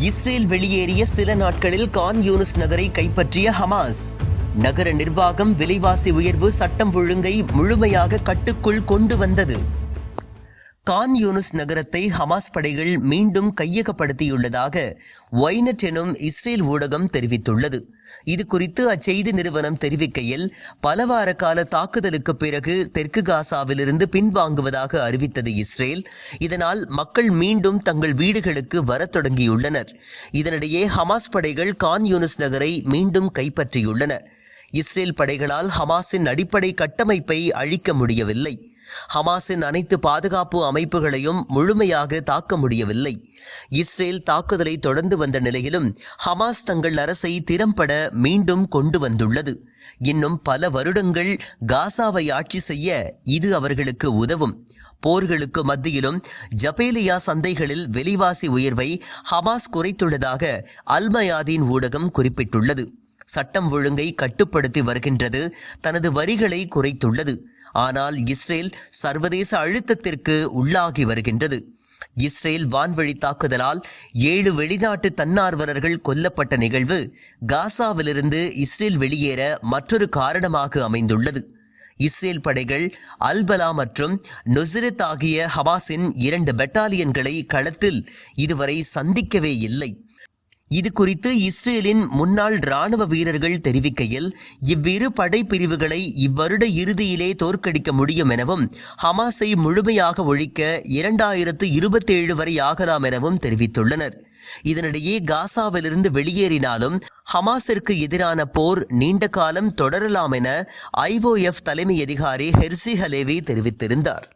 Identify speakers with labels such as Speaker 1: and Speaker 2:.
Speaker 1: Israel வெளியேறிய சில நாட்களில் கான் யூனிஸ் நகரை கைப்பற்றிய ஹமாஸ். நகர நிர்வாகம் விலைவாசி உயர்வு சட்டம் ஒழுங்கை முழுமையாக கட்டுக்குள் கொண்டு வந்தது. கான் யூனிஸ் நகரத்தை ஹமாஸ் படைகள் மீண்டும் கையகப்படுத்தியுள்ளதாக ஒய்னட் எனும் இஸ்ரேல் ஊடகம் தெரிவித்துள்ளது. இது குறித்து அச்செய்தி நிறுவனம் தெரிவிக்கையில் பல வார கால தாக்குதலுக்கு பிறகு தெற்கு காசாவிலிருந்து பின்வாங்குவதாக அறிவித்தது இஸ்ரேல். இதனால் மக்கள் மீண்டும் தங்கள் வீடுகளுக்கு வரத் தொடங்கியுள்ளனர். இதனிடையே ஹமாஸ் படைகள் கான் யூனிஸ் நகரை மீண்டும் கைப்பற்றியுள்ளன. இஸ்ரேல் படைகளால் ஹமாஸின் அடிப்படை கட்டமைப்பை அழிக்க முடியவில்லை. ஹமாஸின் அனைத்து பாதுகாப்பு அமைப்புகளையும் முழுமையாக தாக்க முடியவில்லை. இஸ்ரேல் தாக்குதலை தொடர்ந்து வந்த நிலையிலும் ஹமாஸ் தங்கள் அரசை திறம்பட மீண்டும் கொண்டு வந்துள்ளது. இன்னும் பல வருடங்கள் காசாவை ஆட்சி செய்ய இது அவர்களுக்கு உதவும். போர்களுக்கு மத்தியிலும் ஜபேலியா சந்தைகளில் விலைவாசி உயர்வை ஹமாஸ் குறைத்துள்ளதாக அல்மயாதீன் ஊடகம் குறிப்பிட்டுள்ளது. சட்டம் ஒழுங்கை கட்டுப்படுத்தி வருகின்றது தனது வரிகளை குறைத்துள்ளது. ஆனால் இஸ்ரேல் சர்வதேச அழுத்தத்திற்கு உள்ளாகி வருகின்றது. இஸ்ரேல் வான்வழி தாக்குதலால் ஏழு வெளிநாட்டு தன்னார்வலர்கள் கொல்லப்பட்ட நிகழ்வு காசாவிலிருந்து இஸ்ரேல் வெளியேற மற்றொரு காரணமாக அமைந்துள்ளது. இஸ்ரேல் படைகள் அல்பலா மற்றும் நொசிரத் ஆகிய ஹமாஸின் இரண்டு பெட்டாலியன்களை களத்தில் இதுவரை சந்திக்கவே இல்லை. இது குறித்து இஸ்ரேலின் முன்னாள் ராணுவ வீரர்கள் தெரிவிக்கையில் இவ்விரு படைப்பிரிவுகளை இவ்வருட இறுதியிலே தோற்கடிக்க முடியும் எனவும் ஹமாஸை முழுமையாக ஒழிக்க இரண்டாயிரத்து இருபத்தேழு வரை ஆகலாம் எனவும் தெரிவித்துள்ளனர். இதனிடையே காசாவிலிருந்து வெளியேறினாலும் ஹமாஸிற்கு எதிரான போர் நீண்ட காலம் தொடரலாம் என ஐஓஎஃப் தலைமை அதிகாரி ஹெர்சி ஹலேவி தெரிவித்திருந்தார்.